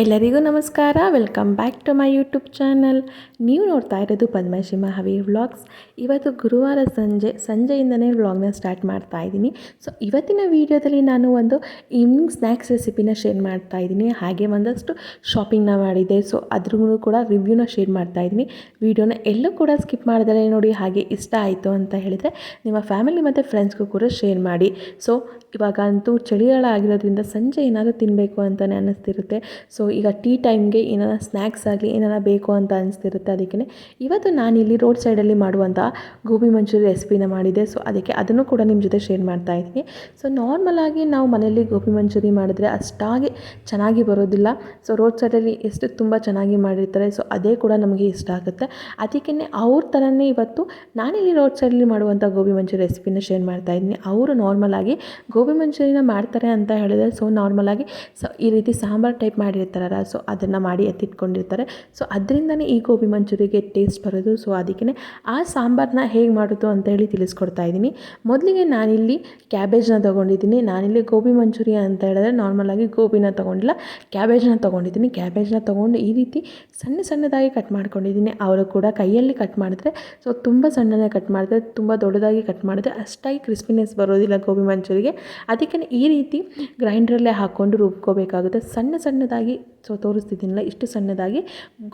ಎಲ್ಲರಿಗೂ ನಮಸ್ಕಾರ. Welcome back to my YouTube channel ನೀವು ನೋಡ್ತಾ ಇರೋದು ಪದ್ಮಶ್ರೀ ಮಹಾವಿ ವ್ಲಾಗ್ಸ್ ಇವತ್ತು ಗುರುವಾರ ಸಂಜೆ, ಸಂಜೆಯಿಂದನೇ ವ್ಲಾಗ್ನ ಸ್ಟಾರ್ಟ್ ಮಾಡ್ತಾ ಇದ್ದೀನಿ. ಸೊ ಇವತ್ತಿನ ವೀಡಿಯೋದಲ್ಲಿ ನಾನು ಒಂದು ಈವ್ನಿಂಗ್ ಸ್ನ್ಯಾಕ್ಸ್ ರೆಸಿಪಿನ ಶೇರ್ ಮಾಡ್ತಾ ಇದ್ದೀನಿ. ಹಾಗೆ ಒಂದಷ್ಟು ಶಾಪಿಂಗ್ನ ಮಾಡಿದೆ ಸೊ ಅದ್ರೂ ಕೂಡ ರಿವ್ಯೂನ ಶೇರ್ ಮಾಡ್ತಾ ಇದ್ದೀನಿ. ವೀಡಿಯೋನ ಎಲ್ಲೂ ಕೂಡ ಸ್ಕಿಪ್ ಮಾಡಿದರೆ ನೋಡಿ ಹಾಗೆ ಇಷ್ಟ ಆಯಿತು ಅಂತ ಹೇಳಿದರೆ ನಿಮ್ಮ ಫ್ಯಾಮಿಲಿ ಮತ್ತು ಫ್ರೆಂಡ್ಸ್ಗೂ ಕೂಡ ಶೇರ್ ಮಾಡಿ. ಸೊ ಇವಾಗ ಅಂತೂ ಚಳಿಗಾಲ ಆಗಿರೋದ್ರಿಂದ ಸಂಜೆ ಏನಾದರೂ ತಿನ್ನಬೇಕು ಅಂತಲೇ ಅನ್ನಿಸ್ತಿರುತ್ತೆ ಸೊ ಈಗ ಟೀ ಟೈಮ್ಗೆ ಏನಾರ ಸ್ನ್ಯಾಕ್ಸ್ ಆಗಲಿ ಏನಾರ ಬೇಕು ಅಂತ ಅನಿಸ್ತಿರುತ್ತೆ ಅದಕ್ಕೆ ಇವತ್ತು ನಾನಿಲ್ಲಿ ರೋಡ್ ಸೈಡಲ್ಲಿ ಮಾಡುವಂಥ ಗೋಬಿ ಮಂಚೂರಿ ರೆಸಿಪಿನ ಮಾಡಿದೆ ಸೊ ಅದಕ್ಕೆ ಅದನ್ನು ಕೂಡ ನಿಮ್ಮ ಜೊತೆ ಶೇರ್ ಮಾಡ್ತಾ ಇದ್ದೀನಿ. ಸೊ ನಾರ್ಮಲಾಗಿ ನಾವು ಮನೆಯಲ್ಲಿ ಗೋಬಿ ಮಂಚೂರಿ ಮಾಡಿದ್ರೆ ಅಷ್ಟಾಗಿ ಚೆನ್ನಾಗಿ ಬರೋದಿಲ್ಲ. ಸೊ ರೋಡ್ ಸೈಡಲ್ಲಿ ಎಷ್ಟು ತುಂಬ ಚೆನ್ನಾಗಿ ಮಾಡಿರ್ತಾರೆ. ಸೊ ಅದೇ ಕೂಡ ನಮಗೆ ಇಷ್ಟ ಆಗುತ್ತೆ. ಅದಕ್ಕೆ ಅವ್ರ ಥರನೇ ಇವತ್ತು ನಾನಿಲ್ಲಿ ರೋಡ್ ಸೈಡಲ್ಲಿ ಮಾಡುವಂಥ ಗೋಬಿ ಮಂಚೂರಿ ರೆಸಿಪಿನ ಶೇರ್ ಮಾಡ್ತಾ ಇದ್ದೀನಿ. ಅವರು ನಾರ್ಮಲಾಗಿ ಗೋಬಿ ಮಂಚೂರಿನ ಮಾಡ್ತಾರೆ ಅಂತ ಹೇಳಿದ್ರೆ ಸೊ ನಾರ್ಮಲಾಗಿ ಸೊ ಈ ರೀತಿ ಸಾಂಬಾರು ಟೈಪ್ ಮಾಡಿರ್ತಾರಲ್ಲ ಸೊ ಅದನ್ನು ಮಾಡಿ ಎತ್ತಿಟ್ಕೊಂಡಿರ್ತಾರೆ. ಸೊ ಅದರಿಂದನೇ ಈ ಗೋಬಿ ಮಂಚೂರಿಗೆ ಟೇಸ್ಟ್ ಬರೋದು. ಸೊ ಅದಕ್ಕೆ ಆ ಸಾಂಬಾರನ್ನ ಹೇಗೆ ಮಾಡೋದು ಅಂತ ಹೇಳಿ ತಿಳಿಸ್ಕೊಡ್ತಾ ಇದ್ದೀನಿ. ಮೊದಲಿಗೆ ನಾನಿಲ್ಲಿ ಕ್ಯಾಬೇಜ್ನ ತೊಗೊಂಡಿದ್ದೀನಿ. ನಾನಿಲ್ಲಿ ಗೋಬಿ ಮಂಚೂರಿ ಅಂತ ಹೇಳಿದ್ರೆ ನಾರ್ಮಲಾಗಿ ಗೋಬಿನ ತೊಗೊಂಡಿಲ್ಲ ಕ್ಯಾಬೇಜ್ನ ತೊಗೊಂಡಿದ್ದೀನಿ. ಕ್ಯಾಬೇಜ್ನ ತೊಗೊಂಡು ಈ ರೀತಿ ಸಣ್ಣ ಸಣ್ಣದಾಗಿ ಕಟ್ ಮಾಡ್ಕೊಂಡಿದ್ದೀನಿ. ಅವರು ಕೂಡ ಕೈಯಲ್ಲಿ ಕಟ್ ಮಾಡಿದ್ರೆ ಸೊ ತುಂಬ ಸಣ್ಣನೇ ಕಟ್ ಮಾಡಿದ್ರೆ, ತುಂಬ ದೊಡ್ಡದಾಗಿ ಕಟ್ ಮಾಡಿದ್ರೆ ಅಷ್ಟಾಗಿ ಕ್ರಿಸ್ಪಿನೆಸ್ ಬರೋದಿಲ್ಲ ಗೋಬಿ ಮಂಚೂರಿಗೆ. ಅದಕ್ಕೆ ಈ ರೀತಿ ಗ್ರೈಂಡ್ರಲ್ಲೇ ಹಾಕ್ಕೊಂಡು ರುಬ್ಕೋಬೇಕಾಗುತ್ತೆ. ಸಣ್ಣ ಸಣ್ಣದಾಗಿ ಸೊ ತೋರಿಸ್ತಿದ್ದೀನಲ್ಲ, ಇಷ್ಟು ಸಣ್ಣದಾಗಿ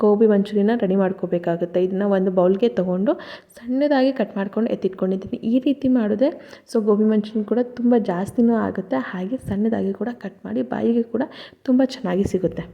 ಗೋಬಿ ಮಂಚೂರಿನ ರೆಡಿ ಮಾಡ್ಕೋಬೇಕಾಗುತ್ತೆ. ಇದನ್ನು ಒಂದು ಬೌಲ್ಗೆ ತೊಗೊಂಡು ಸಣ್ಣದಾಗಿ ಕಟ್ ಮಾಡ್ಕೊಂಡು ಎತ್ತಿಟ್ಕೊಂಡಿದ್ದೀನಿ. ಈ ರೀತಿ ಮಾಡಿದ್ರೆ ಸೊ ಗೋಬಿ ಮಂಚೂರಿ ಕೂಡ ತುಂಬ ಜಾಸ್ತಿನೂ ಆಗುತ್ತೆ. ಹಾಗೆ ಸಣ್ಣದಾಗಿ ಕೂಡ ಕಟ್ ಮಾಡಿ ಬಾಯಿಗೆ ಕೂಡ ತುಂಬ ಚೆನ್ನಾಗಿ ಸಿಗುತ್ತೆ.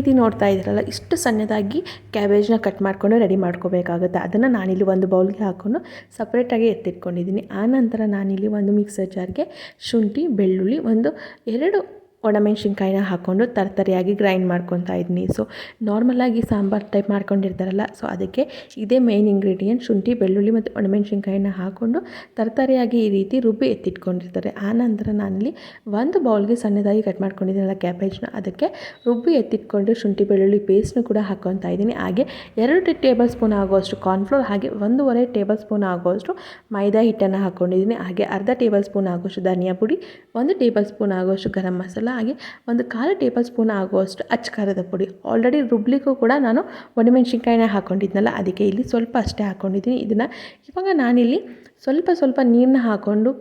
ಇದು ನೋಡ್ತಾ ಇದ್ದೀರಲ್ಲ, ಇಷ್ಟು ಸಣ್ಣದಾಗಿ ಕ್ಯಾಬೇಜ್ನ ಕಟ್ ಮಾಡಿಕೊಂಡು ರೆಡಿ ಮಾಡ್ಕೋಬೇಕಾಗುತ್ತೆ. ಅದನ್ನು ನಾನಿಲ್ಲಿ ಒಂದು ಬೌಲ್ಗೆ ಹಾಕ್ಕೊಂಡು ಸಪ್ರೇಟಾಗಿ ಎತ್ತಿಟ್ಕೊಂಡಿದ್ದೀನಿ. ಆನಂತರ ನಾನಿಲ್ಲಿ ಒಂದು ಮಿಕ್ಸರ್ ಜಾರ್ಗೆ ಶುಂಠಿ, ಬೆಳ್ಳುಳ್ಳಿ, ಒಂದು ಎರಡು ಒಣಮೆಣ್ಸಿನ್ಕಾಯಿನ ಹಾಕ್ಕೊಂಡು ತರ್ತರಿಯಾಗಿ ಗ್ರೈಂಡ್ ಮಾಡ್ಕೊತಾ ಇದ್ದೀನಿ ಸೊ ನಾರ್ಮಲಾಗಿ ಸಾಂಬಾರು ಟೈಪ್ ಮಾಡ್ಕೊಂಡಿರ್ತಾರಲ್ಲ ಸೊ ಅದಕ್ಕೆ ಇದೇ ಮೇಯ್ನ್ ಇಂಗ್ರೀಡಿಯೆಂಟ್ ಶುಂಠಿ, ಬೆಳ್ಳುಳ್ಳಿ ಮತ್ತು ಒಣಮೆಣ್ಸಿನ್ಕಾಯಿನ ಹಾಕ್ಕೊಂಡು ತರ್ತರಿಯಾಗಿ ಈ ರೀತಿ ರುಬ್ಬಿ ಎತ್ತಿಟ್ಕೊಂಡಿರ್ತಾರೆ. ಆನಂತರ ನಾನಿಲ್ಲಿ ಒಂದು ಬೌಲ್ಗೆ ಸಣ್ಣದಾಗಿ ಕಟ್ ಮಾಡ್ಕೊಂಡಿದ್ದೀನಲ್ಲ ಕ್ಯಾಬೇಜ್ನ ಅದಕ್ಕೆ ರುಬ್ಬಿ ಎತ್ತಿಟ್ಕೊಂಡು ಶುಂಠಿ, ಬೆಳ್ಳುಳ್ಳಿ ಪೇಸ್ಟ್ನು ಕೂಡ ಹಾಕ್ಕೊತಾ ಇದ್ದೀನಿ. ಹಾಗೆ ಎರಡು ಟೇಬಲ್ ಸ್ಪೂನ್ ಆಗುವಷ್ಟು ಕಾರ್ನ್ಫ್ಲೋರ್ ಹಾಗೆ ಒಂದೂವರೆ ಟೇಬಲ್ ಸ್ಪೂನ್ ಆಗೋಷ್ಟು ಮೈದಾ ಹಿಟ್ಟನ್ನು ಹಾಕ್ಕೊಂಡಿದ್ದೀನಿ. ಹಾಗೆ ಅರ್ಧ ಟೇಬಲ್ ಸ್ಪೂನ್ ಆಗೋಷ್ಟು ಧನಿಯಾ ಪುಡಿ, ಒಂದು ಟೇಬಲ್ ಸ್ಪೂನ್ ಆಗೋಷ್ಟು ಗರಂ ಮಸಾಲ ಹಾಗೆ ಒಂದು ಕಾಲು ಟೇಬಲ್ ಸ್ಪೂನ್ ಆಗುವಷ್ಟು ಅಚ್ಚ ಖಾರದ ಪುಡಿ. ಆಲ್ರೆಡಿ ರುಬ್ಲಿಕ್ಕೂ ಕೂಡ ನಾನು ಒಣಮೆಣ್ಸಿನ್ಕಾಯಿನ ಹಾಕ್ಕೊಂಡಿದ್ನಲ್ಲ ಅದಕ್ಕೆ ಇಲ್ಲಿ ಸ್ವಲ್ಪ ಅಷ್ಟೇ ಹಾಕ್ಕೊಂಡಿದ್ದೀನಿ ಇದನ್ನು ಇವಾಗ ನಾನಿಲ್ಲಿ ಸ್ವಲ್ಪ ಸ್ವಲ್ಪ ನೀರನ್ನ ಹಾಕ್ಕೊಂಡು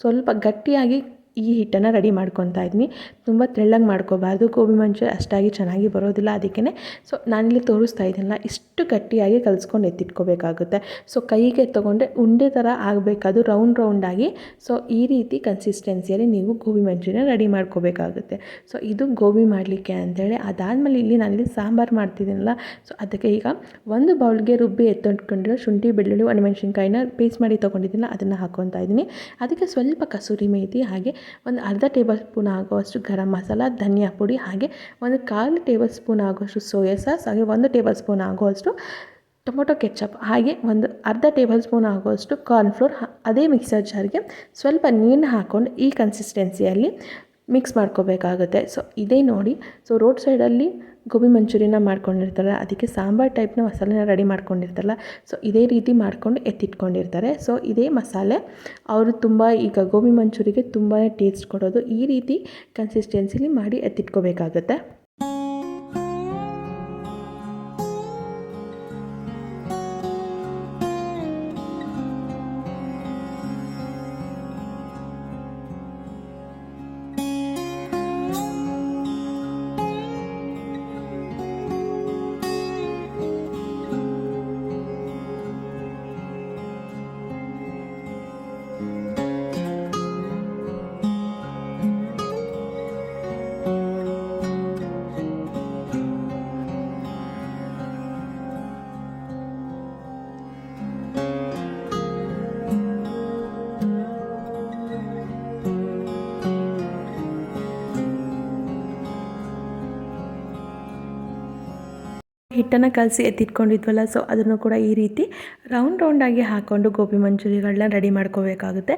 ಸ್ವಲ್ಪ ಗಟ್ಟಿಯಾಗಿ ಈ ಹಿಟ್ಟನ್ನು ರೆಡಿ ಮಾಡ್ಕೊತಾ ಇದ್ದೀನಿ. ತುಂಬ ತೆಳ್ಳಗೆ ಮಾಡ್ಕೋಬಾರ್ದು, ಗೋಬಿ ಮಂಚೂರಿ ಅಷ್ಟಾಗಿ ಚೆನ್ನಾಗಿ ಬರೋದಿಲ್ಲ ಅದಕ್ಕೇ ಸೊ ನಾನಿಲ್ಲಿ ತೋರಿಸ್ತಾ ಇದ್ದೀನಲ್ಲ ಇಷ್ಟು ಗಟ್ಟಿಯಾಗಿ ಕಲಿಸ್ಕೊಂಡು ಎತ್ತಿಟ್ಕೋಬೇಕಾಗುತ್ತೆ. ಸೊ ಕೈಗೆ ತೊಗೊಂಡೆ ಉಂಡೆ ಥರ ಆಗಬೇಕಾದ್ರು ರೌಂಡ್ ರೌಂಡಾಗಿ ಸೊ ಈ ರೀತಿ ಕನ್ಸಿಸ್ಟೆನ್ಸಿಯಲ್ಲಿ ನೀವು ಗೋಬಿ ಮಂಚೂರಿನ ರೆಡಿ ಮಾಡ್ಕೋಬೇಕಾಗುತ್ತೆ. ಸೊ ಇದು ಗೋಬಿ ಮಾಡಲಿಕ್ಕೆ ಅಂತೇಳಿ ಅದಾದಮೇಲೆ ಇಲ್ಲಿ ನಾನಿಲ್ಲಿ ಸಾಂಬಾರು ಮಾಡ್ತಿದ್ದೀನಲ್ಲ ಸೊ ಅದಕ್ಕೆ ಈಗ ಒಂದು ಬೌಲ್ಗೆ ರುಬ್ಬಿ ಎತ್ತಿಟ್ಕೊಂಡಿರೋ ಶುಂಠಿ, ಬೆಳ್ಳುಳ್ಳಿ, ಒಣಮೆಣ್ಸಿನ್ಕಾಯಿನ ಪೇಸ್ಟ್ ಮಾಡಿ ತೊಗೊಂಡಿದ್ದೀನಲ್ಲ, ಅದನ್ನು ಹಾಕ್ಕೊತಾ ಇದ್ದೀನಿ. ಅದಕ್ಕೆ ಸ್ವಲ್ಪ ಕಸೂರಿ ಮೇತಿ ಹಾಗೆ ಒಂದು ಅರ್ಧ ಟೇಬಲ್ ಸ್ಪೂನ್ ಆಗುವಷ್ಟು ಗರಂ ಮಸಾಲ, ಧನಿಯಾ ಪುಡಿ ಹಾಗೆ ಒಂದು ಕಾಲು ಟೇಬಲ್ ಸ್ಪೂನ್ ಆಗೋಷ್ಟು ಸೋಯಾ ಸಾಸ್, ಹಾಗೆ ಒಂದು ಟೇಬಲ್ ಸ್ಪೂನ್ ಆಗೋಷ್ಟು ಟೊಮೊಟೊ ಕೆಚಪ್, ಹಾಗೆ ಒಂದು ಅರ್ಧ ಟೇಬಲ್ ಸ್ಪೂನ್ ಆಗುವಷ್ಟು ಕಾರ್ನ್ಫ್ಲೋರ್ ಅದೇ ಮಿಕ್ಸರ್ ಜಾರ್ಗೆ ಸ್ವಲ್ಪ ನೀರನ್ನ ಹಾಕ್ಕೊಂಡು ಈ ಕನ್ಸಿಸ್ಟೆನ್ಸಿಯಲ್ಲಿ ಮಿಕ್ಸ್ ಮಾಡ್ಕೋಬೇಕಾಗುತ್ತೆ. ಸೊ ಇದೇ ನೋಡಿ. ಸೊ ರೋಡ್ ಸೈಡಲ್ಲಿ ಗೋಬಿ ಮಂಚೂರಿನ ಮಾಡ್ಕೊಂಡಿರ್ತಾರೆ ಅದಕ್ಕೆ ಸಾಂಬಾರ್ ಟೈಪ್ನ ಮಸಾಲೆನ ರೆಡಿ ಮಾಡ್ಕೊಂಡಿರ್ತಾರಲ್ಲ ಸೊ ಇದೇ ರೀತಿ ಮಾಡ್ಕೊಂಡು ಎತ್ತಿಟ್ಕೊಂಡಿರ್ತಾರೆ. ಸೊ ಇದೇ ಮಸಾಲೆ, ಅವರು ತುಂಬ ಈಗ ಗೋಬಿ ಮಂಚೂರಿಗೆ ತುಂಬಾ ಟೇಸ್ಟ್ ಕೊಡೋದು ಈ ರೀತಿ ಕನ್ಸಿಸ್ಟೆನ್ಸಿಲಿ ಮಾಡಿ ಎತ್ತಿಟ್ಕೋಬೇಕಾಗುತ್ತೆ. ಹಿಟ್ಟನ್ನು ಕಲಸಿ ಎತ್ತಿಟ್ಕೊಂಡಿದ್ವಲ್ಲ ಸೊ ಅದನ್ನು ಕೂಡ ಈ ರೀತಿ ರೌಂಡ್ ರೌಂಡಾಗಿ ಹಾಕ್ಕೊಂಡು ಗೋಬಿ ಮಂಚೂರಿಗಳನ್ನ ರೆಡಿ ಮಾಡ್ಕೋಬೇಕಾಗುತ್ತೆ.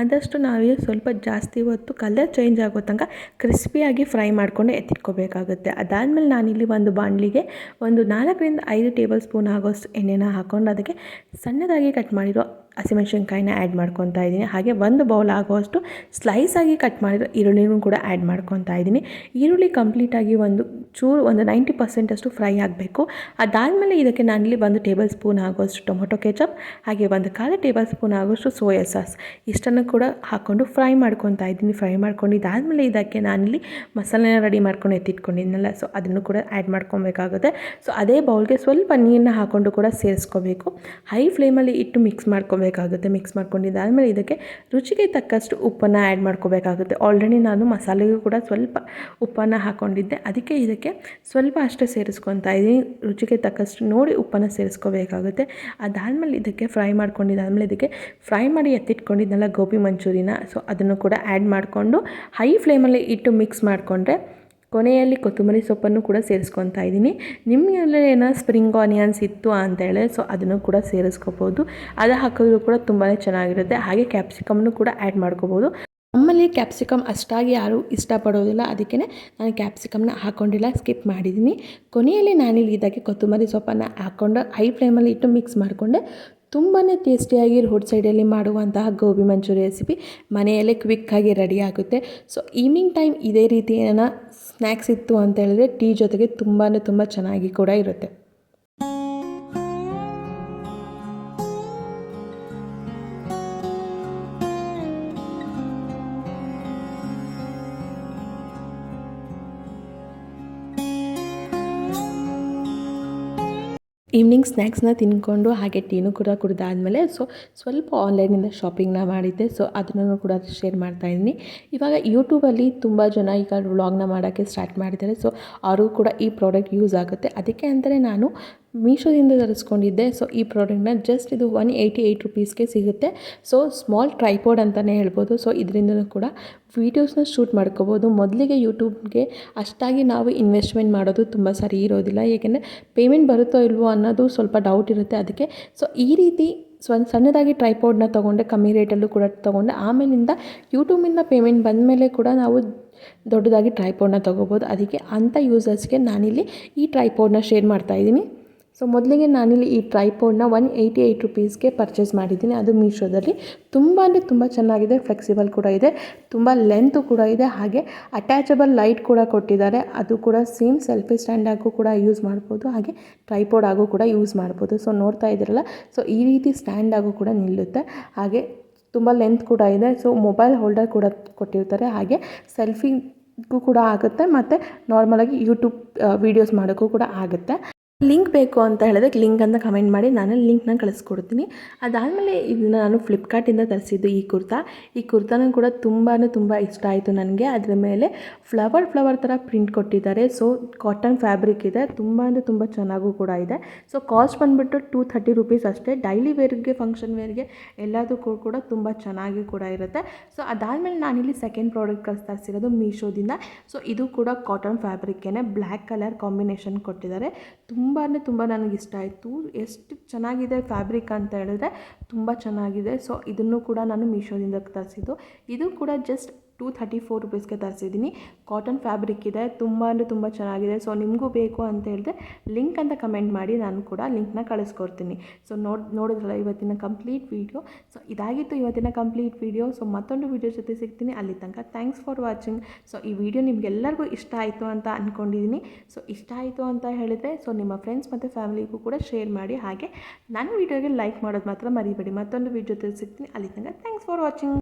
ಆದಷ್ಟು ನಾವು ಸ್ವಲ್ಪ ಜಾಸ್ತಿ ಹೊತ್ತು ಕಲರ್ ಚೇಂಜ್ ಆಗೋ ತನಕ ಕ್ರಿಸ್ಪಿಯಾಗಿ ಫ್ರೈ ಮಾಡಿಕೊಂಡು ಎತ್ತಿಟ್ಕೋಬೇಕಾಗುತ್ತೆ. ಅದಾದಮೇಲೆ ನಾನಿಲ್ಲಿ ಒಂದು ಬಾಣಲಿಗೆ ಒಂದು ನಾಲ್ಕರಿಂದ ಐದು ಟೇಬಲ್ ಸ್ಪೂನ್ ಆಗೋಷ್ಟು ಎಣ್ಣೆನ ಹಾಕ್ಕೊಂಡು ಅದಕ್ಕೆ ಸಣ್ಣದಾಗಿ ಕಟ್ ಮಾಡಿರೋ ಹಸಿಮೆಣ್ಸಿನ್ಕಾಯಿನ ಆ್ಯಡ್ ಮಾಡ್ಕೊತಾ ಇದ್ದೀನಿ. ಹಾಗೆ ಒಂದು ಬೌಲ್ ಆಗುವಷ್ಟು ಸ್ಲೈಸಾಗಿ ಕಟ್ ಮಾಡಿರೋ ಈರುಳ್ಳಿನೂ ಕೂಡ ಆ್ಯಡ್ ಮಾಡ್ಕೊತಾ ಇದ್ದೀನಿ. ಈರುಳ್ಳಿ ಕಂಪ್ಲೀಟಾಗಿ ಒಂದು ಚೂರು ಒಂದು ನೈಂಟಿ ಪರ್ಸೆಂಟಷ್ಟು ಫ್ರೈ ಆಗಬೇಕು. ಅದಾದಮೇಲೆ ಇದಕ್ಕೆ ನಾನಿಲ್ಲಿ ಒಂದು ಟೇಬಲ್ ಸ್ಪೂನ್ ಆಗುವಷ್ಟು ಟೊಮೊಟೊ ಕೆಚಪ್ ಹಾಗೆ ಒಂದು ಕಾಲು ಟೇಬಲ್ ಸ್ಪೂನ್ ಆಗುವಷ್ಟು ಸೋಯಾ ಸಾಸ್ ಇಷ್ಟನ್ನು ಕೂಡ ಹಾಕ್ಕೊಂಡು ಫ್ರೈ ಮಾಡ್ಕೊತಾ ಇದ್ದೀನಿ. ಫ್ರೈ ಮಾಡ್ಕೊಂಡು ಇದಾದಮೇಲೆ ಇದಕ್ಕೆ ನಾನಿಲ್ಲಿ ಮಸಾಲೆನ ರೆಡಿ ಮಾಡ್ಕೊಂಡು ಎತ್ತಿಟ್ಕೊಂಡಿದ್ನಲ್ಲ ಸೊ ಅದನ್ನು ಕೂಡ ಆ್ಯಡ್ ಮಾಡ್ಕೊಬೇಕಾಗುತ್ತೆ. ಸೊ ಅದೇ ಬೌಲ್ಗೆ ಸ್ವಲ್ಪ ನೀರನ್ನ ಹಾಕ್ಕೊಂಡು ಕೂಡ ಸೇರಿಸ್ಕೋಬೇಕು. ಹೈ ಫ್ಲೇಮಲ್ಲಿ ಇಟ್ಟು ಮಿಕ್ಸ್ ಮಾಡ್ಕೋಬೇಕು. ಬೇಕಾಗುತ್ತೆ ಮಿಕ್ಸ್ ಮಾಡ್ಕೊಂಡಿದ್ದಾದಮೇಲೆ ಇದಕ್ಕೆ ರುಚಿಗೆ ತಕ್ಕಷ್ಟು ಉಪ್ಪನ್ನು ಆ್ಯಡ್ ಮಾಡ್ಕೋಬೇಕಾಗುತ್ತೆ. ಆಲ್ರೆಡಿ ನಾನು ಮಸಾಲೆಗೂ ಕೂಡ ಸ್ವಲ್ಪ ಉಪ್ಪನ್ನು ಹಾಕ್ಕೊಂಡಿದ್ದೆ ಅದಕ್ಕೆ ಇದಕ್ಕೆ ಸ್ವಲ್ಪ ಅಷ್ಟೇ ಸೇರಿಸ್ಕೊತಾ ಇದ್ದೀನಿ ರುಚಿಗೆ ತಕ್ಕಷ್ಟು ನೋಡಿ ಉಪ್ಪನ್ನು ಸೇರಿಸ್ಕೋಬೇಕಾಗುತ್ತೆ. ಅದಾದಮೇಲೆ ಇದಕ್ಕೆ ಫ್ರೈ ಮಾಡ್ಕೊಂಡಿದ್ದಾದಮೇಲೆ ಇದಕ್ಕೆ ಫ್ರೈ ಮಾಡಿ ಎತ್ತಿಟ್ಕೊಂಡಿದ್ದೆಲ್ಲ ಗೋಬಿ ಮಂಚೂರಿನ ಸೊ ಅದನ್ನು ಕೂಡ ಆ್ಯಡ್ ಮಾಡಿಕೊಂಡು ಹೈ ಫ್ಲೇಮಲ್ಲಿ ಇಟ್ಟು ಮಿಕ್ಸ್ ಮಾಡಿಕೊಂಡ್ರೆ ಕೊನೆಯಲ್ಲಿ ಕೊತ್ತಂಬರಿ ಸೊಪ್ಪನ್ನು ಕೂಡ ಸೇರಿಸ್ಕೊತಾ ಇದ್ದೀನಿ. ನಿಮಗೆಲ್ಲ ಏನೋ ಸ್ಪ್ರಿಂಗ್ ಆನಿಯನ್ಸ್ ಇತ್ತು ಅಂತ ಹೇಳಿದ್ರೆ ಸೊ ಅದನ್ನು ಕೂಡ ಸೇರಿಸ್ಕೋಬೋದು. ಅದು ಹಾಕಿದ್ರು ಕೂಡ ತುಂಬಾ ಚೆನ್ನಾಗಿರುತ್ತೆ. ಹಾಗೆ ಕ್ಯಾಪ್ಸಿಕಮ್ನು ಕೂಡ ಆ್ಯಡ್ ಮಾಡ್ಕೋಬೋದು. ನಮ್ಮಲ್ಲಿ ಕ್ಯಾಪ್ಸಿಕಮ್ ಅಷ್ಟಾಗಿ ಯಾರೂ ಇಷ್ಟಪಡೋದಿಲ್ಲ. ಅದಕ್ಕೆ ನಾನು ಕ್ಯಾಪ್ಸಿಕಮ್ನ ಹಾಕ್ಕೊಂಡಿಲ್ಲ ಸ್ಕಿಪ್ ಮಾಡಿದ್ದೀನಿ. ಕೊನೆಯಲ್ಲಿ ನಾನಿಲ್ಲಿ ಇದಕ್ಕೆ ಕೊತ್ತಂಬರಿ ಸೊಪ್ಪನ್ನು ಹಾಕ್ಕೊಂಡು ಹೈ ಫ್ಲೇಮಲ್ಲಿ ಇಟ್ಟು ಮಿಕ್ಸ್ ಮಾಡಿಕೊಂಡೆ ತುಂಬಾ ಟೇಸ್ಟಿಯಾಗಿ ರೋಡ್ ಸೈಡಲ್ಲಿ ಮಾಡುವಂತಹ ಗೋಬಿ ಮಂಚೂರಿ ರೆಸಿಪಿ ಮನೆಯಲ್ಲೇ ಕ್ವಿಕ್ಕಾಗಿ ರೆಡಿ ಆಗುತ್ತೆ. ಸೊ ಈವ್ನಿಂಗ್ ಟೈಮ್ ಇದೇ ರೀತಿ ಏನೋ ಸ್ನ್ಯಾಕ್ಸ್ ಇತ್ತು ಅಂತ ಹೇಳಿದ್ರೆ ಟೀ ಜೊತೆಗೆ ತುಂಬಾ ತುಂಬ ಚೆನ್ನಾಗಿ ಕೂಡ ಇರುತ್ತೆ. ಈವ್ನಿಂಗ್ ಸ್ನ್ಯಾಕ್ಸ್ನ ತಿನ್ಕೊಂಡು ಹಾಗೆ ಟೀನು ಕೂಡ ಕುಡಿದಾದ್ಮೇಲೆ ಸೊ ಸ್ವಲ್ಪ ಆನ್ಲೈನಿಂದ ಶಾಪಿಂಗ್ನ ಮಾಡಿದ್ದೆ. ಸೊ ಅದನ್ನು ಕೂಡ ಶೇರ್ ಮಾಡ್ತಾಯಿದ್ದೀನಿ ಇವಾಗ ಯೂಟ್ಯೂಬಲ್ಲಿ ತುಂಬ ಜನ ಈಗ ವ್ಲಾಗ್ನ ಮಾಡೋಕ್ಕೆ ಸ್ಟಾರ್ಟ್ ಮಾಡಿದ್ದಾರೆ. ಸೊ ಅವ್ರಿಗೂ ಕೂಡ ಈ ಪ್ರಾಡಕ್ಟ್ ಯೂಸ್ ಆಗುತ್ತೆ. ಅದಕ್ಕೆ ಅಂದರೆ ನಾನು ಮೀಶೋದಿಂದ ತರಿಸ್ಕೊಂಡಿದ್ದೆ. ಸೊ ಈ ಪ್ರಾಡಕ್ಟ್ನ ಜಸ್ಟ್ ಇದು ಒನ್ ಏಯ್ಟಿ ಏಯ್ಟ್ ರುಪೀಸ್ಗೆ ಸಿಗುತ್ತೆ. ಸೊ ಸ್ಮಾಲ್ ಟ್ರೈಪೋಡ್ ಅಂತಲೇ ಹೇಳ್ಬೋದು. ಸೊ ಇದರಿಂದಲೂ ಕೂಡ ವೀಡಿಯೋಸ್ನ ಶೂಟ್ ಮಾಡ್ಕೋಬೋದು. ಮೊದಲಿಗೆ ಯೂಟ್ಯೂಬ್ಗೆ ಅಷ್ಟಾಗಿ ನಾವು ಇನ್ವೆಸ್ಟ್ಮೆಂಟ್ ಮಾಡೋದು ತುಂಬ ಸರಿ ಇರೋದಿಲ್ಲ. ಏಕೆಂದರೆ ಪೇಮೆಂಟ್ ಬರುತ್ತೋ ಇಲ್ವೋ ಅನ್ನೋದು ಸ್ವಲ್ಪ ಡೌಟ್ ಇರುತ್ತೆ ಅದಕ್ಕೆ. ಸೊ ಈ ರೀತಿ ಸ್ವ ಸಣ್ಣದಾಗಿ ಟ್ರೈಪೋಡ್ನ ತೊಗೊಂಡೆ, ಕಮ್ಮಿ ರೇಟಲ್ಲೂ ಕೂಡ ತೊಗೊಂಡೆ. ಆಮೇಲಿಂದ ಯೂಟ್ಯೂಬಿಂದ ಪೇಮೆಂಟ್ ಬಂದ ಮೇಲೆ ಕೂಡ ನಾವು ದೊಡ್ಡದಾಗಿ ಟ್ರೈಪೋಡ್ನ ತೊಗೋಬೋದು. ಅದಕ್ಕೆ ಅಂಥ ಯೂಸರ್ಸ್ಗೆ ನಾನಿಲ್ಲಿ ಈ ಟ್ರೈಪೋಡ್ನ ಶೇರ್ ಮಾಡ್ತಾಯಿದ್ದೀನಿ ಸೊ ಮೊದಲಿಗೆ ನಾನಿಲ್ಲಿ ಈ ಟ್ರೈಪೋಡ್ನ ಒನ್ ಏಯ್ಟಿ ಏಯ್ಟ್ ರುಪೀಸ್ಗೆ ಪರ್ಚೇಸ್ ಮಾಡಿದ್ದೀನಿ. ಅದು ಮೀಶೋದಲ್ಲಿ ತುಂಬ ಅಂದರೆ ತುಂಬ ಚೆನ್ನಾಗಿದೆ ಫ್ಲೆಕ್ಸಿಬಲ್ ಕೂಡ ಇದೆ, ತುಂಬ ಲೆಂತು ಕೂಡ ಇದೆ, ಹಾಗೆ ಅಟ್ಯಾಚಬಲ್ ಲೈಟ್ ಕೂಡ ಕೊಟ್ಟಿದ್ದಾರೆ. ಅದು ಕೂಡ ಸೇಮ್ ಸೆಲ್ಫಿ ಸ್ಟ್ಯಾಂಡಾಗೂ ಕೂಡ ಯೂಸ್ ಮಾಡ್ಬೋದು, ಹಾಗೆ ಟ್ರೈಪೋಡ್ ಆಗು ಕೂಡ ಯೂಸ್ ಮಾಡ್ಬೋದು. ಸೊ ನೋಡ್ತಾ ಇದ್ದೀರಲ್ಲ? ಸೊ ಈ ರೀತಿ ಸ್ಟ್ಯಾಂಡಾಗೂ ಕೂಡ ನಿಲ್ಲುತ್ತೆ. ಹಾಗೆ ತುಂಬ ಲೆಂತ್ ಕೂಡ ಇದೆ. ಸೊ ಮೊಬೈಲ್ ಹೋಲ್ಡರ್ ಕೂಡ ಕೊಟ್ಟಿರ್ತಾರೆ. ಹಾಗೆ ಸೆಲ್ಫಿಗೂ ಕೂಡ ಆಗುತ್ತೆ, ಮತ್ತು ನಾರ್ಮಲಾಗಿ ಯೂಟ್ಯೂಬ್ ವೀಡಿಯೋಸ್ ಮಾಡೋಕ್ಕೂ ಕೂಡ ಆಗುತ್ತೆ. ಲಿಂಕ್ ಬೇಕು ಅಂತ ಹೇಳಿದ್ರೆ ಲಿಂಕ್ ಅಂತ ಕಮೆಂಟ್ ಮಾಡಿ ನಾನು ಲಿಂಕ್ನ ಕಳಿಸ್ಕೊಡ್ತೀನಿ. ಅದಾದಮೇಲೆ ಇದನ್ನ ನಾನು ಫ್ಲಿಪ್ಕಾರ್ಟಿಂದ ತರಿಸಿದ್ದು ಈ ಕುರ್ತಾ. ಈ ಕುರ್ತಾನೂ ಕೂಡ ತುಂಬಾ ತುಂಬ ಇಷ್ಟ ಆಯಿತು ನನಗೆ. ಅದರ ಮೇಲೆ ಫ್ಲವರ್ ಫ್ಲವರ್ ಥರ ಪ್ರಿಂಟ್ ಕೊಟ್ಟಿದ್ದಾರೆ. ಸೊ ಕಾಟನ್ ಫ್ಯಾಬ್ರಿಕ್ ಇದೆ. ತುಂಬ ಅಂದರೆ ತುಂಬ ಚೆನ್ನಾಗೂ ಕೂಡ ಇದೆ. ಸೊ ಕಾಸ್ಟ್ ಬಂದುಬಿಟ್ಟು ಟೂ ಥರ್ಟಿ ರುಪೀಸ್ ಅಷ್ಟೇ. ಡೈಲಿ ವೇರ್ಗೆ ಫಂಕ್ಷನ್ ವೇರ್ಗೆ ಎಲ್ಲದಕ್ಕೂ ಕೂಡ ತುಂಬ ಚೆನ್ನಾಗಿ ಕೂಡ ಇರುತ್ತೆ. ಸೊ ಅದಾದಮೇಲೆ ನಾನಿಲ್ಲಿ ಸೆಕೆಂಡ್ ಪ್ರಾಡಕ್ಟ್ ಕಳ್ಸಿ ತರಿಸಿರೋದು ಮೀಶೋದಿಂದ ಸೊ ಇದು ಕೂಡ ಕಾಟನ್ ಫ್ಯಾಬ್ರಿಕ್ಕೇ ಬ್ಲ್ಯಾಕ್ ಕಲರ್ ಕಾಂಬಿನೇಷನ್ ಕೊಟ್ಟಿದ್ದಾರೆ. ತುಂಬ ತುಂಬ ತುಂಬ ಇಷ್ಟ ಆಯಿತು. ಎಷ್ಟು ಚೆನ್ನಾಗಿದೆ ಫ್ಯಾಬ್ರಿಕ್ ಅಂತ ಹೇಳಿದ್ರೆ ತುಂಬ ಚೆನ್ನಾಗಿದೆ. ಸೊ ಇದನ್ನು ಕೂಡ ನಾನು ಮೀಶೋದಿಂದ ತರಿಸಿದ್ದು. ಇದು ಕೂಡ ಜಸ್ಟ್ ಟೂ ಥರ್ಟಿ ಫೋರ್ ರುಪೀಸ್ಗೆ ತರಿಸಿದ್ದೀನಿ. ಕಾಟನ್ ಫ್ಯಾಬ್ರಿಕ್ ಇದೆ, ತುಂಬ ಅಂದರೆ ತುಂಬ ಚೆನ್ನಾಗಿದೆ. ಸೊ, ನಿಮಗೂ ಬೇಕು ಅಂತ ಹೇಳಿದ್ರೆ ಲಿಂಕ್ ಅಂತ ಕಮೆಂಟ್ ಮಾಡಿ, ನಾನು ಕೂಡ ಲಿಂಕ್ನ ಕಳಿಸ್ಕೊಡ್ತೀನಿ. ಸೊ, ನೋಡಿ, ನೋಡಿದ್ರಲ್ಲ ಇವತ್ತಿನ ಕಂಪ್ಲೀಟ್ ವೀಡಿಯೋ? ಸೊ, ಇದಾಗಿತ್ತು ಇವತ್ತಿನ ಕಂಪ್ಲೀಟ್ ವೀಡಿಯೋ. ಸೊ, ಮತ್ತೊಂದು ವೀಡಿಯೋ ಜೊತೆ ಸಿಗ್ತೀನಿ. ಅಲ್ಲಿ ತನಕ ಥ್ಯಾಂಕ್ಸ್ ಫಾರ್ ವಾಚಿಂಗ್. ಸೊ, ಈ ವಿಡಿಯೋ ನಿಮಗೆಲ್ಲರಿಗೂ ಇಷ್ಟ ಆಯಿತು ಅಂತ ಅಂದ್ಕೊಂಡಿದ್ದೀನಿ ಸೊ, ಇಷ್ಟ ಆಯಿತು ಅಂತ ಹೇಳಿದರೆ, ಸೊ, ನಿಮ್ಮ ಫ್ರೆಂಡ್ಸ್ ಮತ್ತು ಫ್ಯಾಮಿಲಿಗೂ ಕೂಡ ಶೇರ್ ಮಾಡಿ. ಹಾಗೆ, ನನ್ನ ವೀಡಿಯೋಗೆ ಲೈಕ್ ಮಾಡೋದು ಮಾತ್ರ ಮರಿಬೇಡಿ. ಮತ್ತೊಂದು ವೀಡಿಯೋ ಜೊತೆ ಸಿಗ್ತೀನಿ. ಅಲ್ಲಿ ತನಕ ಥ್ಯಾಂಕ್ಸ್ ಫಾರ್ ವಾಚಿಂಗ್.